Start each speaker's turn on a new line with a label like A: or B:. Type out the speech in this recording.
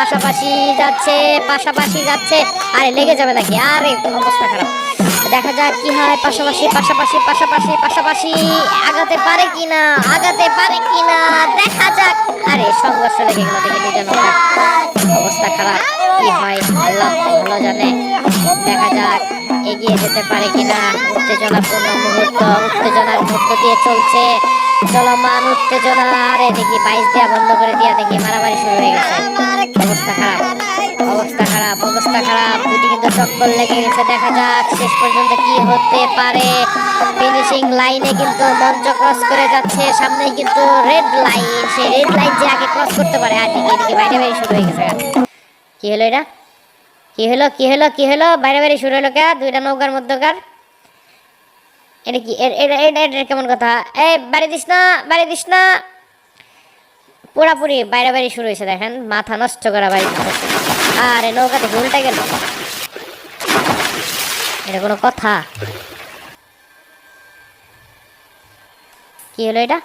A: পাশাপাশি যাচ্ছে পাশাপাশি যাচ্ছে। আরে, লেগে যাবে নাকি? আরে অবস্থা খারাপ। দেখা যাক কি হয়, পাশাপাশি পাশাপাশি পাশাপাশি পাশাপাশি। আগাতে পারে কিনা? আগাতে পারে কিনা? দেখা যাক। আরে, সংঘর্ষ লেগে গেল, দেখে দুজন অবস্থা খারাপ। কি হয়? আল্লাহ ভালো জানে। দেখা যাক, এগিয়ে যেতে পারে কিনা। উত্তেজনাপূর্ণ মুহূর্ত, উত্তেজনার মধ্য দিয়ে চলছে। চলমান উত্তেজনা। আরে, দেখি, বাইশ দেওয়া বন্ধ করে দিয়া দেখি, মারামারি অবস্থা খারাপ অবস্থা খারাপ অবস্থা খারাপ দুটি কিন্তু টক্কর লেগে গেছে দেখা যাক শেষ পর্যন্ত কি হতে পারে ফিনিশিং লাইনে কিন্তু মঞ্চ ক্রস করে যাচ্ছে সামনে কিন্তু রেড লাইন সেই রেড লাইন যে আগে ক্রস করতে পারে আর ঠিক এদিকে বাইরে বাইরে শুরু হয়ে গেছে কি হলো এটা কি হলো কি হলো কি হলো বাইরে বাইরে শুরু হলো কে দুইটা নৌকার মধ্যকার এটা কি এটা এটা কেমন কথা এই বাড়ি দিস না বাড়ি দিস না পুরাপুরি বাইরে বাইরে শুরু হয়েছে, দেখেন। মাথা নষ্ট করা বাড়ি আর নৌকা থেকে উল্টে গেল। এটা কোনো কথা? কি হলো এটা?